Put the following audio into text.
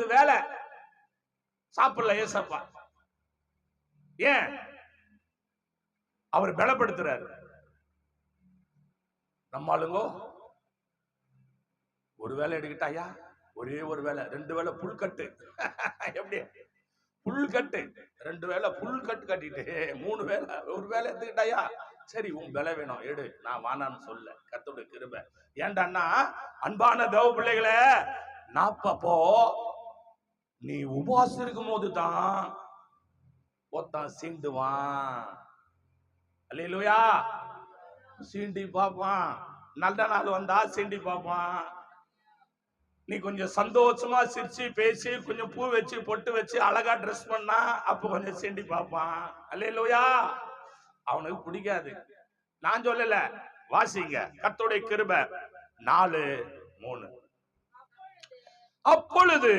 இருபது வேலை சாப்பிடல ஏசப்பா. ஏன்? அவர் பலப்படுத்துறாரு. நம்ம ஆளுங்கோ ஒரு வேலை எடுக்கிட்டாயா? ஒரே ஒரு வேலை ரெண்டு வேலை புல்கட்டு எப்படி? புல்கட்டு ரெண்டு வேலை புல் கட்டு கட்டிட்டு மூணு வேலை ஒரு வேலை எடுத்துக்கிட்டாயா? சரி உன் விலை வேணும் எடு. நான் வானான்னு சொல்ல. கத்தோட கிருப. ஏன்டான்னா அன்பான தேவ பிள்ளைகளை நாப்பப்போ நீ உபவாசம் இருக்கும் போது தான் ஒருத்தன் சீண்டுவான். அல்லையா சீண்டி பார்ப்பான். நல்ல நாள் வந்தா சீண்டி பார்ப்பான். நீ கொஞ்சம் சந்தோஷமா சிரிச்சு பேசி கொஞ்சம் பூ வச்சு பொட்டு வச்சு அழகா ட்ரெஸ் பண்ணா அப்ப கொஞ்சம் சீண்டி பார்ப்பான். அல்லையா அவனுக்கு பிடிக்காது. நான் சொல்லல. வாசிங்க. கர்த்தருடைய கிருப. நாலு மூணு. அப்பொழுது